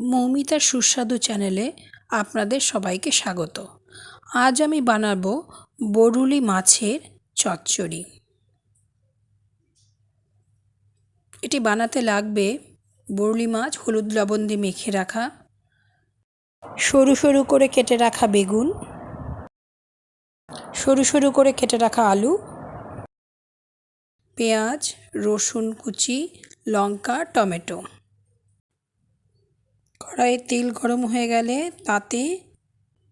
মৌমিতার সুস্বাদু চ্যানেলে আপনাদের সবাইকে স্বাগত। আজ আমি বানাবো বরুলি মাছের চচ্চড়ি। এটি বানাতে লাগবে বরুলি মাছ হলুদ লবণ দিয়ে মেখে রাখা, সরু সরু করে কেটে রাখা বেগুন, সরু সরু করে কেটে রাখা আলু, পেঁয়াজ, রসুন কুচি, লঙ্কা, টমেটো। কড়াইয়ে তেল গরম হয়ে গেলে তাতে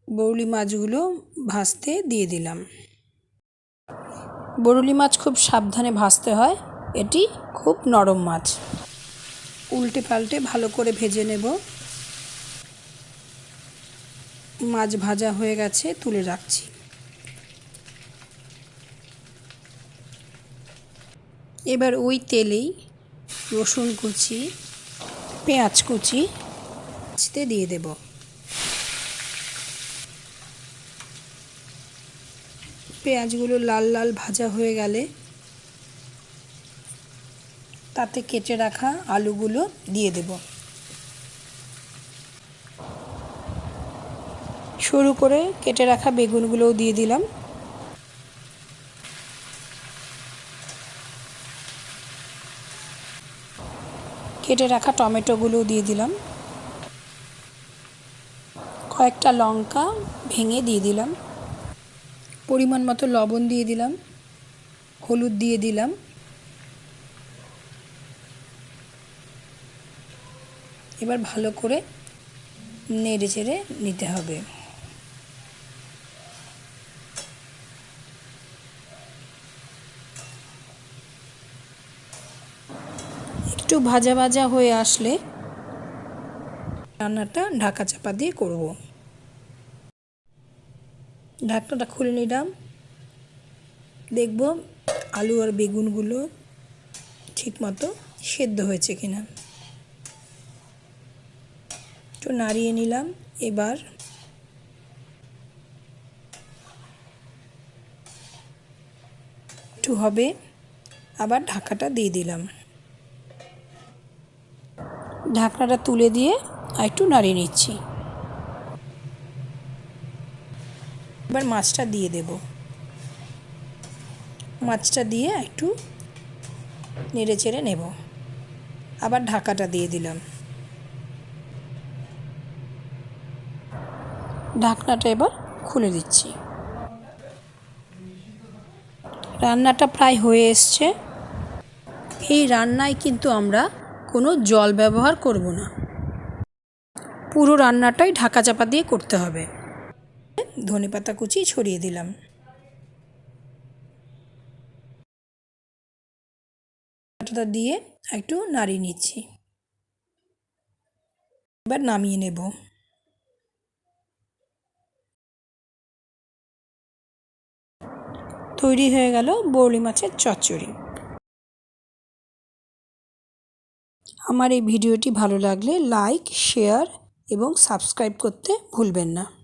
বরুলি মাছগুলো ভাজতে দিয়ে দিলাম। বরুলি মাছ খুব সাবধানে ভাজতে হয়, এটি খুব নরম মাছ। উল্টে পাল্টে ভালো করে ভেজে নেব। মাছ ভাজা হয়ে গেছে, তুলে রাখছি। এবার ওই তেলেই রসুন কুচি, পেঁয়াজ কুচি ভাজতে দিয়ে দেব। পেঁয়াজগুলো লাল লাল ভাজা হয়ে গেলে তাতে কেটে রাখা আলুগুলো দিয়ে দেব। সরু করে কেটে রাখা বেগুনগুলোও দিয়ে দিলাম। কেটে রাখা টমেটোগুলোও দিয়ে দিলাম। কয়েকটা লঙ্কা ভেঙে দিয়ে দিলাম। পরিমাণ মতো লবণ দিয়ে দিলাম। হলুদ দিয়ে দিলাম। এবার ভালো করে নেড়ে চেড়ে নিতে হবে। একটু ভাজা ভাজা হয়ে আসলে রান্নাটা ঢাকা চাপা দিয়ে করব। ঢাকনাটা খুলে নিলাম। দেখব আলু আর বেগুনগুলো ঠিক মতো সেদ্ধ হয়েছে কিনা। একটু নাড়িয়ে নিলাম, এবার একটু হবে, আবার ঢাকাটা দিয়ে দিলাম। ঢাকনাটা তুলে দিয়ে আর একটু নাড়িয়ে নিচ্ছি। এবার মাছটা দিয়ে দেব। মাছটা দিয়ে একটু নেড়ে চেড়ে নেব। আবার ঢাকাটা দিয়ে দিলাম। ঢাকনাটা এবার খুলে দিচ্ছি। রান্নাটা প্রায় হয়ে এসছে। এই রান্নায় কিন্তু আমরা কোনো জল ব্যবহার করব না। পুরো রান্নাটাই ঢাকা চাপা দিয়ে করতে হবে। ধনে পাতা কুচি ছড়িয়ে দিলাম। দিয়ে একটু নাড়িয়ে নিচ্ছি। এবার নামিয়ে নেব। তৈরি হয়ে গেল বরলি মাছের চচ্চড়ি। আমার এই ভিডিওটি ভালো লাগলে লাইক, শেয়ার এবং সাবস্ক্রাইব করতে ভুলবেন না।